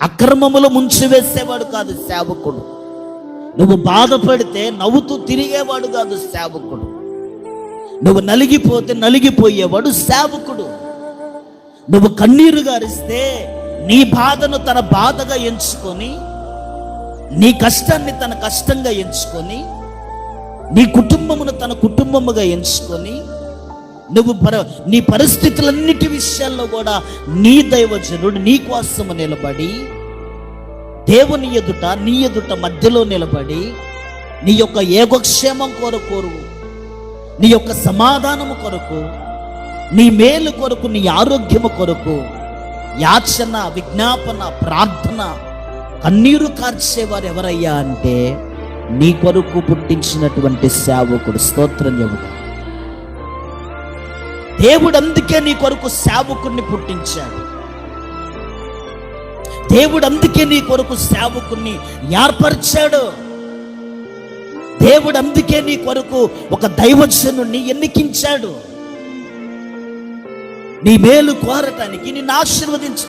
అక్రమములు ముంచివేసేవాడు కాదు సేవకుడు. నువ్వు బాధపడితే నవ్వుతూ తిరిగేవాడు కాదు సేవకుడు. నువ్వు నలిగిపోతే నలిగిపోయేవాడు సేవకుడు. నువ్వు కన్నీరు గారిస్తే నీ బాధను తన బాధగా ఎంచుకొని నీ కష్టాన్ని తన కష్టంగా ఎంచుకొని నీ కుటుంబమును తన కుటుంబముగా ఎంచుకొని నువ్వు పర నీ పరిస్థితులన్నిటి విషయాల్లో కూడా నీ దైవజనుడు నీ కోసము నిలబడి దేవుని ఎదుట నీ ఎదుట మధ్యలో నిలబడి నీ యొక్క ఏగోక్షేమం కొరకు నీ యొక్క సమాధానము కొరకు నీ మేలు కొరకు నీ ఆరోగ్యము కొరకు యాచన విజ్ఞాపన ప్రార్థన కన్నీరు కార్చేవారు ఎవరయ్యా అంటే నీ కొరకు పుట్టించినటువంటి సేవకుడు స్తోత్రం చెబుతాడు దేవుడు అందుకే నీ కొరకు సేవకుణ్ణి పుట్టించాడు. దేవుడు అందుకే నీ కొరకు సేవకుణ్ణి ఏర్పరిచాడు. దేవుడు అందుకే నీ కొరకు ఒక దైవజనుణ్ణి ఎన్నికించాడు. నీ మేలు కోరటానికి నిన్ను ఆశీర్వదించు